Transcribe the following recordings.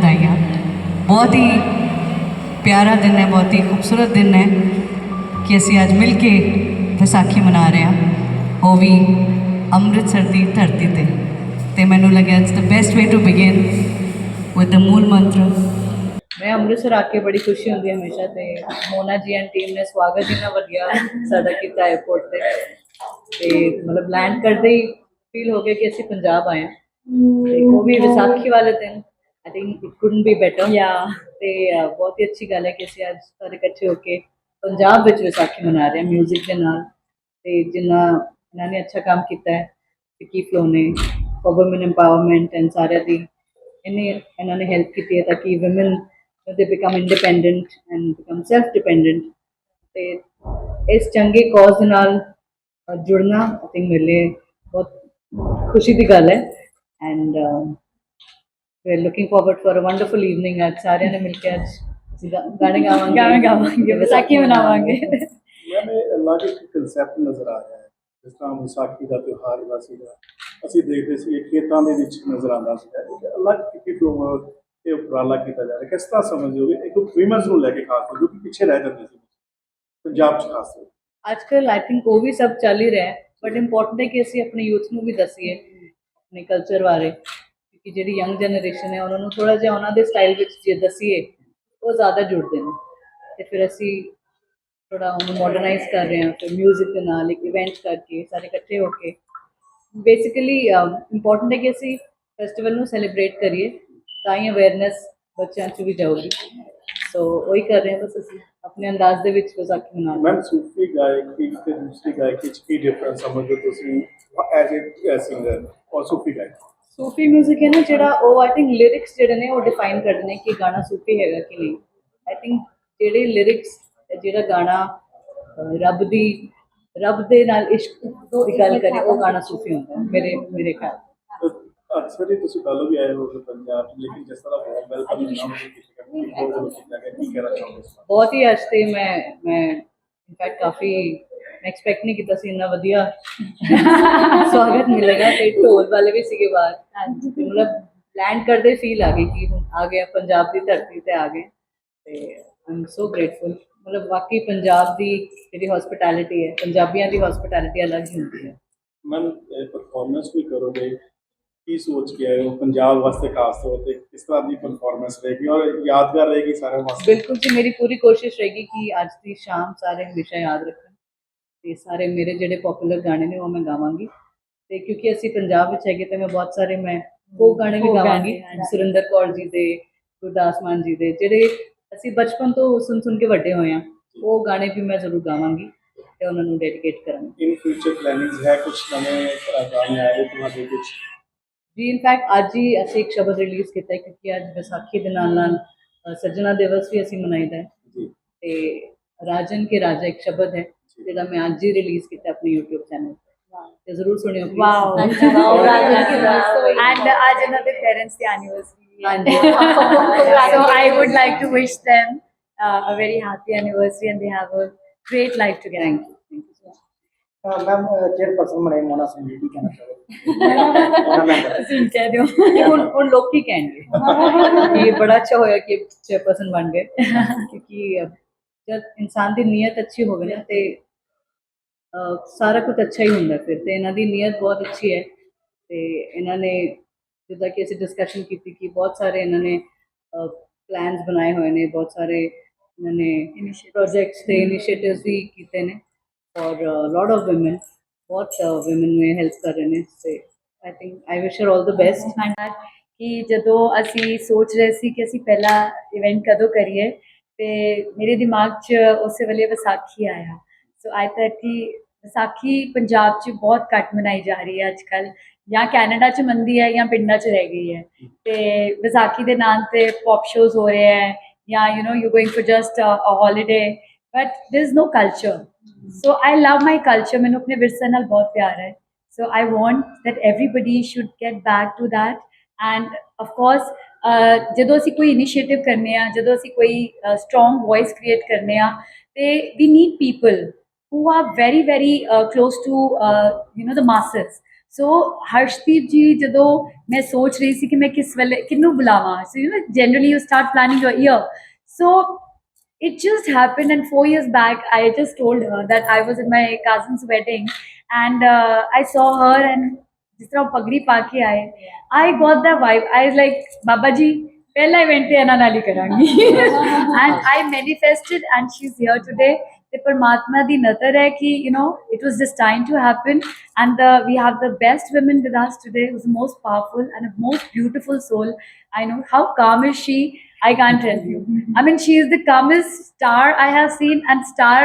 ਵਧਾਈਆਂ ਬਹੁਤ ਹੀ ਪਿਆਰਾ ਦਿਨ ਹੈ, ਬਹੁਤ ਹੀ ਖੂਬਸੂਰਤ ਦਿਨ ਹੈ ਕਿ ਅਸੀਂ ਅੱਜ ਮਿਲ ਕੇ ਵਿਸਾਖੀ ਮਨਾ ਰਹੇ ਹਾਂ। ਉਹ ਵੀ ਅੰਮ੍ਰਿਤਸਰ ਦੀ ਧਰਤੀ ਤੇ। ਤੇ ਮੈਨੂੰ ਲੱਗਿਆ it's the best way to begin with the Mool Mantar. ਮੈਂ ਅੰਮ੍ਰਿਤਸਰ ਆ ਕੇ ਬੜੀ ਖੁਸ਼ੀ ਹੁੰਦੀ ਹੈ ਹਮੇਸ਼ਾ ਤੇ ਮੋਨਾ ਜੀ ਐਂਡ ਟੀਮ ਨੇ ਸਵਾਗਤ ਇੰਨਾ ਵਧੀਆ ਸਾਡਾ ਕੀਤਾ 에어ਪੋਰਟ ਤੇ। ਤੇ ਮਤਲਬ ਲੈਂਡ ਕਰਦੇ ਹੀ ਫੀਲ ਹੋ ਗਿਆ ਕਿ ਅਸੀਂ ਪੰਜਾਬ ਆਏ ਹਾਂ। ਤੇ ਉਹ ਵੀ ਵਿਸਾਖੀ ਵਾਲੇ ਦਿਨ I think it couldn't be better ਯਾ ਤੇ ਬਹੁਤ ਹੀ ਅੱਛੀ ਗੱਲ ਹੈ ਕਿ ਅਸੀਂ ਅੱਜ ਸਾਰੇ ਇਕੱਠੇ ਹੋ ਕੇ ਪੰਜਾਬ ਵਿੱਚ ਵਿਸਾਖੀ ਮਨਾ ਰਹੇ ਹਾਂ 뮤직 ਦੇ ਨਾਲ। ਤੇ ਜਿੰਨਾ ਇਹਨਾਂ ਨੇ ਅੱਛਾ ਕੰਮ ਕੀਤਾ ਹੈ ਵਿੱਕੀ ਫਲੋ ਨੇ ਵੂਮਨ ਐਮਪਾਵਰਮੈਂਟ ਐਂਡ ਸਾਰਿਆਂ ਦੀ ਇਹਨੇ ਇਹਨਾਂ ਨੇ ਹੈਲਪ ਕੀਤੀ ਹੈ ਤਾਂ ਕਿ women they become independent and become self dependent ਤੇ ਇਸ ਚੰਗੇ ਕਾਜ਼ ਦੇ ਨਾਲ ਜੁੜਨਾ ਆਈ ਥਿੰਕ ਮੇਰੇ ਲਈ ਬਹੁਤ ਖੁਸ਼ੀ ਦੀ ਗੱਲ ਹੈ। And we are looking forward for a wonderful evening ਅੱਜ ਸਾਰਿਆਂ ਨੇ ਮਿਲ ਕੇ ਅੱਜ ਅਸੀਂ ਗਾ- ਗਾਣੇ ਗਾਵਾਂਗੇ ਗਾਣੇ ਗਾਵਾਂਗੇ ਵਿਸਾਖੀ ਮਨਾਵਾਂਗੇ ਮੈਨੇ ਅਲੱਗ ਇੱਕ ਕਨਸੈਪਟ ਨਜ਼ਰ ਆ ਰਿਹਾ ਹੈ ਜਿਸ ਤਰ੍ਹਾਂ ਵਿਸਾਖੀ ਦਾ ਤਿਉਹਾਰ ਹੈਗਾ ਸੀਗਾ ਅਸੀਂ ਦੇਖਦੇ ਸੀ ਇਹ ਖੇਤਾਂ ਦੇ ਵਿੱਚ ਨਜ਼ਰ ਆਉਂਦਾ ਸੀਗਾ ਇੱਕ ਅਲੱਗ ਕਿਤੇ ਫਲੋਰ ਇਹ ਉਪਰਾਲਾ ਕੀਤਾ ਜਾ ਰਿਹਾ ਕਿਸ ਤਰ੍ਹਾਂ ਸਮਝਦੇ ਹੋਗੇ ਇੱਕ ਵਿਮਨਸ ਨੂੰ ਲੈ ਕੇ ਖਾਸ ਤੌਰ ਕਿਉਂਕਿ ਪਿੱਛੇ ਰਹਿ ਜਾਂਦੇ ਸੀ ਪੰਜਾਬ 'ਚ ਖਾਸ ਤੌਰ ਅੱਜ ਕੱਲ ਆਈ ਥਿੰਕ ਉਹ ਵੀ ਸਭ ਚੱਲ ਹੀ ਰਿਹਾ ਹੈ ਬਟ ਇੰਪੋਰਟੈਂਟ ਹੈ ਕਿ ਅਸੀਂ ਆਪਣੇ ਯੂਥ ਨੂੰ ਵੀ ਦੱਸੀਏ ਆਪਣੇ ਕਲਚਰ ਬਾਰੇ ਕਿਉਂਕਿ ਜਿਹੜੀ ਯੰਗ ਜਨਰੇਸ਼ਨ ਹੈ, ਉਹਨਾਂ ਨੂੰ ਥੋੜਾ ਜਿਹਾ ਉਹਨਾਂ ਦੇ ਸਟਾਈਲ ਵਿੱਚ ਜੇ ਦੱਸੀਏ, ਉਹ ਜ਼ਿਆਦਾ ਜੁੜਦੇ ਨੇ। ਤੇ ਫਿਰ ਅਸੀਂ ਥੋੜਾ ਉਹਨੂੰ ਮਾਡਰਨਾਈਜ਼ ਕਰ ਰਹੇ ਹਾਂ, ਫਿਰ 뮤직 ਦੇ ਨਾਲ ਇੱਕ ਇਵੈਂਟ ਕਰਕੇ ਸਾਰੇ ਇਕੱਠੇ ਹੋ ਕੇ। ਬੇਸਿਕਲੀ ਇੰਪੋਰਟੈਂਟ ਹੈ ਕਿ ਅਸੀਂ ਫੈਸਟੀਵਲ ਨੂੰ ਸੈਲੀਬ੍ਰੇਟ ਕਰੀਏ, ਤਾਂ ਹੀ ਅਵੇਅਰਨੈਸ ਬੱਚਿਆਂ 'ਚ ਵੀ ਜਾਊਗੀ। ਸੋ ਉਹੀ ਕਰ ਰਹੇ ਹਾਂ ਬਸ ਅਸੀਂ, ਆਪਣੇ ਅੰਦਾਜ਼ ਦੇ ਵਿੱਚ ਵਿਸਾਖੀ ਮਨਾ ਰਹੇ ਹਾਂ। ਸੂਫੀ ਗਾਇਕੀ ਤੇ ਦੂਸਰੀ ਗਾਇਕੀ 'ਚ ਕੀ ਡਿਫਰੈਂਸ ਸਮਝਦੇ ਤੁਸੀਂ ਐਜ਼ ਅ ਸਿੰਗਰ ਔਰ ਸੂਫੀ ਗਾਇਕ? ਸੂਫੀ 뮤직 ਹੈ ਨਾ ਜਿਹੜਾ ਉਹ ਆਈ ਥਿੰਕ ਲਿਰਿਕਸ ਜਿਹੜੇ ਨੇ ਉਹ ਡਿਫਾਈਨ ਕਰਦੇ ਨੇ ਕਿ ਗਾਣਾ ਸੂਫੀ ਹੈਗਾ ਕਿ ਨਹੀਂ। ਆਈ ਥਿੰਕ ਜਿਹੜੇ ਲਿਰਿਕਸ ਜਿਹੜਾ ਗਾਣਾ ਅਹ, ਰੱਬ ਦੀ ਰੱਬ ਦੇ ਨਾਲ ਇਸ਼ਕ ਦੀ ਗੱਲ ਕਰੇ ਉਹ ਗਾਣਾ ਸੂਫੀ ਹੁੰਦਾ ਮੇਰੇ ਮੇਰੇ ਖਿਆਲ ਅਕਸਰ ਹੀ ਤੁਸੀਂ ਕੱਲ ਵੀ ਆਏ ਹੋ ਪੰਜਾਬ ਲੇਕਿਨ ਜਿਸ ਤਰ੍ਹਾਂ ਬਹੁਤ ਵੈਲਕਮ ਨਾਮ ਬਹੁਤ ਹੀ ਅੱਜ ਤੇ ਮੈਂ ਮੈਂ ਇਨਫੈਕਟ ਕਾਫੀ ਮੈਂ ਐਕਸਪੈਕਟ ਨਹੀਂ ਕੀਤਾ ਸੀ ਇੰਨਾ ਵਧੀਆ ਸਵਾਗਤ ਮਿਲੇਗਾ ਤੇ ਢੋਲ ਵਾਲੇ ਵੀ ਸੀਗੇ ਬਾਹਰ। ਤੇ ਮਤਲਬ ਲੈਂਡ ਕਰਦੇ ਫੀਲ ਆ ਗਈ ਕਿ ਹੁਣ ਆ ਗਿਆ ਪੰਜਾਬ ਦੀ ਧਰਤੀ ਤੇ ਆ ਗਏ। ਤੇ ਆਈ ਐਮ ਸੋ ਗ੍ਰੇਟਫੁਲ ਮਤਲਬ ਵਾਕਈ ਪੰਜਾਬ ਦੀ ਜਿਹੜੀ ਹਸਪਿਟੈਲਿਟੀ ਹੈ ਪੰਜਾਬੀਆਂ ਦੀ ਹਸਪਿਟੈਲਿਟੀ ਅਲੱਗ ਹੀ ਹੁੰਦੀ ਹੈ। ਮੈਮ ਪਰਫਾਰਮੈਂਸ ਵੀ ਕਰੋਗੇ। ਕੀ ਸੋਚ ਕੇ ਆਏ ਹੋ ਪੰਜਾਬ ਵਾਸਤੇ ਖਾਸ ਤੌਰ ਤੇ? ਕਿਸ ਤਰ੍ਹਾਂ ਦੀ ਪਰਫਾਰਮੈਂਸ ਰਹੇਗੀ? ਔਰ ਯਾਦਗਾਰ ਰਹੇਗੀ ਸਾਰਿਆਂ ਵਾਸਤੇ? ਬਿਲਕੁਲ ਜੀ ਮੇਰੀ ਪੂਰੀ ਕੋਸ਼ਿਸ਼ ਰਹੇਗੀ ਕਿ ਅੱਜ ਦੀ ਸ਼ਾਮ ਸਾਰੇ ਹਮੇਸ਼ਾ ਯਾਦ ਰੱਖਣ। ਤੇ ਸਾਰੇ ਮੇਰੇ ਜਿਹੜੇ ਪਪੂਲਰ ਗਾਣੇ ਨੇ ਉਹ ਮੈਂ ਗਾਵਾਂਗੀ। ਤੇ ਕਿਉਂਕਿ ਅਸੀਂ ਪੰਜਾਬ ਵਿੱਚ ਹੈਗੇ ਤੇ ਮੈਂ ਬਹੁਤ ਸਾਰੇ ਮੈਂ ਉਹ ਗਾਣੇ ਵੀ ਗਾਵਾਂਗੀ। ਸੁਰਿੰਦਰ ਕੌਰ ਜੀ ਦੇ ਗੁਰਦਾਸ ਮਾਨ ਜੀ ਦੇ ਜਿਹੜੇ ਅਸੀਂ ਬਚਪਨ ਤੋਂ ਸੁਣ ਸੁਣ ਕੇ ਵੱਡੇ ਹੋਏ ਆ ਉਹ ਗਾਣੇ ਵੀ ਮੈਂ ਜ਼ਰੂਰ ਗਾਵਾਂਗੀ ਤੇ ਉਹਨਾਂ ਨੂੰ ਡੈਡੀਕੇਟ ਕਰਾਂਗੀ। ਇਨ ਫਿਊਚਰ ਪਲੈਨਿੰਗਸ ਹੈ ਕੁਝ ਨਵੇਂ ਗਾਣੇ ਆਏ ਤੁਹਾਡੇ ਕੁਝ ਜੀ ਇਨਫੈਕਟ ਅੱਜ ਹੀ ਅਸੀਂ ਇੱਕ ਸ਼ਬਦ ਰਿਲੀਜ਼ ਕੀਤਾ ਹੈ ਕਿਉਂਕਿ ਅੱਜ ਵਿਸਾਖੀ ਦੇ ਨਾਲ ਨਾਲ ਸੱਜਣਾ ਦਿਵਸ ਵੀ ਅਸੀਂ ਮਨਾਈਦਾ ਹੈ। ਜੀ। ਤੇ ਰਾਜਨ ਕੇ ਰਾਜਾ ਇੱਕ ਸ਼ਬਦ ਹੈ। ਜਿਹੜਾ ਮੈਂ ਅੱਜ ਹੀ ਰਿਲੀਜ਼ ਕੀਤਾ ਆਪਣੇ YouTube ਚੈਨਲ ਤੇ। ਜ਼ਰੂਰ ਸੁਣਿਓ। ਵਾਓ। ਐਂਡ ਅੱਜ ਇਹਨਾਂ ਦੇ ਪੇਰੈਂਟਸ ਦੀ ਐਨੀਵਰਸਰੀ ਹਾਂਜੀ। So I would like to wish them uh, a very happy anniversary and they have a great life together. Thank you thank you ma'am chairperson ਬਣੇ ਮੋਨਾ ਸਿੰਘ ਜੀ ਕੀ ਕਹਿਣਾ ਚਾਹੋਗੇ? ਤੁਸੀਂ ਕਹਿ ਦਿਓ। ਹੁਣ ਹੁਣ ਲੋਕ ਕੀ ਕਹਿਣਗੇ। ਕਿ ਇਹ ਬੜਾ ਅੱਛਾ ਹੋਇਆ ਕਿ ਚੇਅਰਪਰਸਨ ਬਣ ਗਏ। ਕਿਉਂਕਿ ਜਦ ਇਨਸਾਨ ਦੀ ਨੀਅਤ ਅੱਛੀ ਹੋਵੇ ਨਾ ਤੇ ਸਾਰਾ ਕੁਝ ਅੱਛਾ ਹੀ ਹੁੰਦਾ ਫਿਰ ਤੇ ਇਹਨਾਂ ਦੀ ਨੀਅਤ ਬਹੁਤ ਅੱਛੀ ਹੈ ਤੇ ਇਹਨਾਂ ਨੇ ਜਿੱਦਾਂ ਕਿ ਅਸੀਂ ਡਿਸਕਸ਼ਨ ਕੀਤੀ ਕਿ ਬਹੁਤ ਸਾਰੇ ਇਹਨਾਂ ਨੇ ਪਲਾਨਸ ਬਣਾਏ ਹੋਏ ਨੇ ਬਹੁਤ ਸਾਰੇ ਇਹਨਾਂ ਨੇ ਪ੍ਰੋਜੈਕਟਸ ਤੇ ਇਨੀਸ਼ੀਏਟਿਵਸ ਵੀ ਕੀਤੇ ਨੇ ਔਰ ਲੋਟ ਆਫ ਔਮਨ ਬਹੁਤ ਔਮਨ ਨੂੰ ਹੈਲਪ ਕਰ ਰਹੇ ਨੇ ਤੇ I think I wish her all the best ਧੰਨਵਾਦ ਕਿ ਜਦੋਂ ਅਸੀਂ ਸੋਚ ਰਹੇ ਸੀ ਕਿ ਅਸੀਂ ਪਹਿਲਾ ਇਵੈਂਟ ਕਦੋਂ ਕਰੀਏ ਤੇ ਮੇਰੇ ਦਿਮਾਗ 'ਚ ਉਸੇ ਵੇਲੇ ਵਿਸਾਖੀ ਆਇਆ। ਸੋ ਆਈ ਥਿੰਕ ਕਿ ਵਿਸਾਖੀ ਪੰਜਾਬ 'ਚ ਬਹੁਤ ਘੱਟ ਮਨਾਈ ਜਾ ਰਹੀ ਹੈ ਅੱਜ ਕੱਲ ਜਾਂ ਕੈਨੇਡਾ 'ਚ ਮੰਦੀ ਹੈ ਜਾਂ ਪਿੰਡਾਂ 'ਚ ਰਹਿ ਗਈ ਹੈ ਤੇ ਵਿਸਾਖੀ ਦੇ ਨਾਂ ਤੇ ਪੌਪ ਸ਼ੋਜ਼ ਹੋ ਰਹੇ ਹੈ ਜਾਂ you know you going for just a holiday but there is no culture so I love my culture ਮੈਨੂੰ ਆਪਣੇ ਵਿਰਸੇ ਨਾਲ ਬਹੁਤ ਪਿਆਰ ਹੈ so I want that everybody should get back to that and of course ਜਦੋਂ ਅਸੀਂ ਕੋਈ ਇਨੀਸ਼ੀਏਟਿਵ ਕਰਨੇ ਆ ਜਦੋਂ ਅਸੀਂ ਕੋਈ ਸਟਰੋਂਗ ਵੌਇਸ ਕ੍ਰੀਏਟ ਕਰਨੇ ਆ ਤੇ we need people who are very very uh, close to uh, you know the masses. So harshdeep ji jado, ਮੈਂ ਸੋਚ ਰਹੀ ਸੀ ਕਿ ਮੈਂ ਕਿਸ ਵੇਲੇ ਕਿੰਨੂੰ so you know generally you start planning your year. So it just happened and 4 years back i just told her that i was at my cousin's wedding and uh, i saw her and ਜਿਸ ਤਰ੍ਹਾਂ ਪਗੜੀ ਪਾ ਕੇ ਆਏ I got the I I was like Baba ji ਪਹਿਲਾ event ਤੇ ਇਹਨਾਂ ਨਾਲ ਹੀ ਕਰਾਂਗੀ ਐਂਡ ਆਈ ਮੈਨੀਫੈਸਟਡ ਐਂਡ ਤੇ ਪਰਮਾਤਮਾ ਦੀ ਨਜ਼ਰ ਹੈ ਕਿ you know it was just time to happen and we have the best women with us today who's the most powerful and a most beautiful soul i know how calm is she i can't tell you i mean she is the calmest star i have seen and star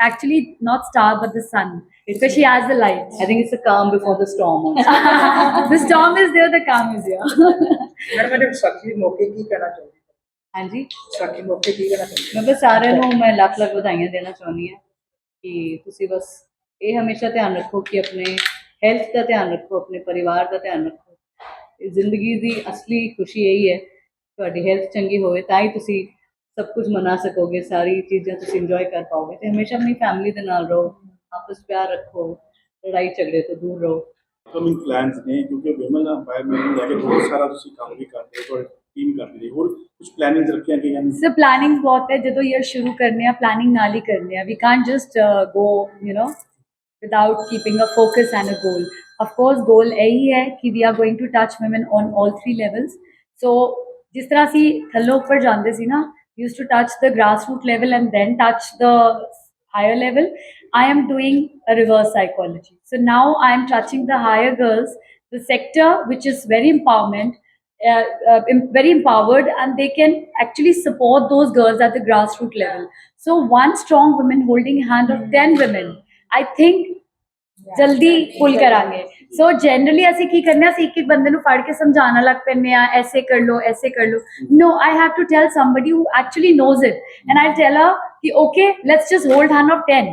actually not star but the sun because she has the light I think it's a calm before the storm. the storm is there the calm is here madam ਮੇਰੇ ਵਿਸਾਖੀ ਦੇ ਮੌਕੇ ਕੀ ਕਹਿਣਾ ਚਾਹੁੰਦੇ ਹਾਂਜੀ। ਵਿਸਾਖੀ ਮੌਕੇ ਕੀ ਕਹਿਣਾ ਚਾਹੁੰਦੇ ਮੈਂ ਬਸ ਸਾਰਿਆਂ ਨੂੰ ਮੈਂ ਲੱਖ ਲੱਖ ਵਧਾਈਆਂ ਦੇਣਾ ਚਾਹੁੰਦੀ ਹਾਂ ਕਿ ਤੁਸੀਂ ਬਸ ਇਹ ਹਮੇਸ਼ਾ ਧਿਆਨ ਰੱਖੋ ਕਿ ਆਪਣੇ ਹੈਲਥ ਦਾ ਧਿਆਨ ਰੱਖੋ ਆਪਣੇ ਪਰਿਵਾਰ ਦਾ ਧਿਆਨ ਰੱਖੋ। ਇਹ ਜ਼ਿੰਦਗੀ ਦੀ ਅਸਲੀ ਖੁਸ਼ੀ ਇਹੀ ਹੈ ਤੁਹਾਡੀ ਹੈਲਥ ਚੰਗੀ ਹੋਵੇ ਤਾਂ ਹੀ ਤੁਸੀਂ ਸਭ ਕੁਝ ਮਨਾ ਸਕੋਗੇ ਸਾਰੀ ਚੀਜ਼ਾਂ ਤੁਸੀਂ ਇੰਜੋਏ ਕਰ ਪਾਓਗੇ ਤੇ ਹਮੇਸ਼ਾ ਆਪਣੀ ਫੈਮਿਲੀ ਦੇ ਨਾਲ ਰਹੋ ਆਪਸ ਪਿਆਰ ਰੱਖੋ ਲੜਾਈ ਝਗੜੇ ਤੋਂ ਦੂਰ ਰਹੋ। ਕਮਿੰਗ ਪਲਾਨਸ ਨੇ ਕਿਉਂਕਿ ਵਿਮਨ ਐਮਪਾਇਰਮੈਂਟ ਨੂੰ ਲੈ ਕੇ ਬਹੁਤ ਸਾਰਾ ਤੁਸੀਂ ਕੰਮ ਵੀ ਕਰਦੇ ਹੋ ਤੁਹਾਡੀ ਟੀਮ ਕਰਦੀ ਹੈ ਹੋਰ ਕੁਝ ਪਲੈਨਿੰਗਸ ਰੱਖੀਆਂ ਗਈਆਂ ਨੇ ਸੋ ਪਲੈਨਿੰਗ ਬਹੁਤ ਹੈ ਜਦੋਂ ਇਹ ਸ਼ੁਰੂ ਕਰਨੇ ਆ ਪਲੈਨਿੰਗ ਨਾਲ ਹੀ ਕਰਨੇ ਆ we can't just go you know without keeping a focus and a goal of course goal ਇਹੀ ਹੈ ਕਿ we are going to touch women on all three levels so ਜਿਸ ਤਰ੍ਹਾਂ ਅਸੀਂ ਥੱਲੋਂ ਉੱਪਰ ਜਾਂਦੇ ਸੀ ਨਾ used to touch the grassroots level and then touch the higher level i am doing a reverse psychology so now i am touching the higher girls the sector which is very empowerment uh, uh, very empowered and they can actually support those girls at the grassroots level. So one strong woman holding hand of 10 women i think ਜਲਦੀ ਪੁੱਲ ਕਰਾਂਗੇ ਸੋ generally ਅਸੀਂ ਕੀ ਕਰਨੇ ਅਸੀਂ ਇੱਕ ਇੱਕ ਬੰਦੇ ਨੂੰ ਫੜ ਕੇ ਸਮਝਾਉਣ ਲੱਗ ਪੈਂਦੇ ਆ ਐਸੇ ਕਰ ਲੋ ਐਸੇ ਕਰ ਲੋ no I have to tell somebody who actually knows it and I tell her ਕਿ okay let's just hold hand of 10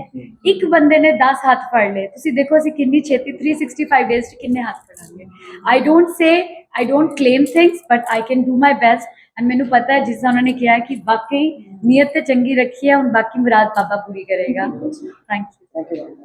ਇੱਕ ਬੰਦੇ ਨੇ 10 ਹੱਥ ਫੜ ਲਏ ਤੁਸੀਂ ਦੇਖੋ ਅਸੀਂ ਕਿੰਨੀ ਛੇਤੀ 365 ਡੇਜ਼ ਚ ਕਿੰਨੇ ਹੱਥ ਫੜਾਂਗੇ I don't say I don't claim things but I can do my best and ਮੈਨੂੰ ਪਤਾ ਹੈ ਜਿਸ ਤਰ੍ਹਾਂ ਉਹਨਾਂ ਨੇ ਕਿਹਾ ਕਿ ਵਾਕਈ ਨੀਅਤ ਤੇ ਚੰਗੀ ਰੱਖੀ ਹੈ ਹੁਣ ਬਾਕੀ ਮੁਰਾਦ ਬਾਬਾ ਪੂਰੀ ਕਰੇਗਾ। Thank you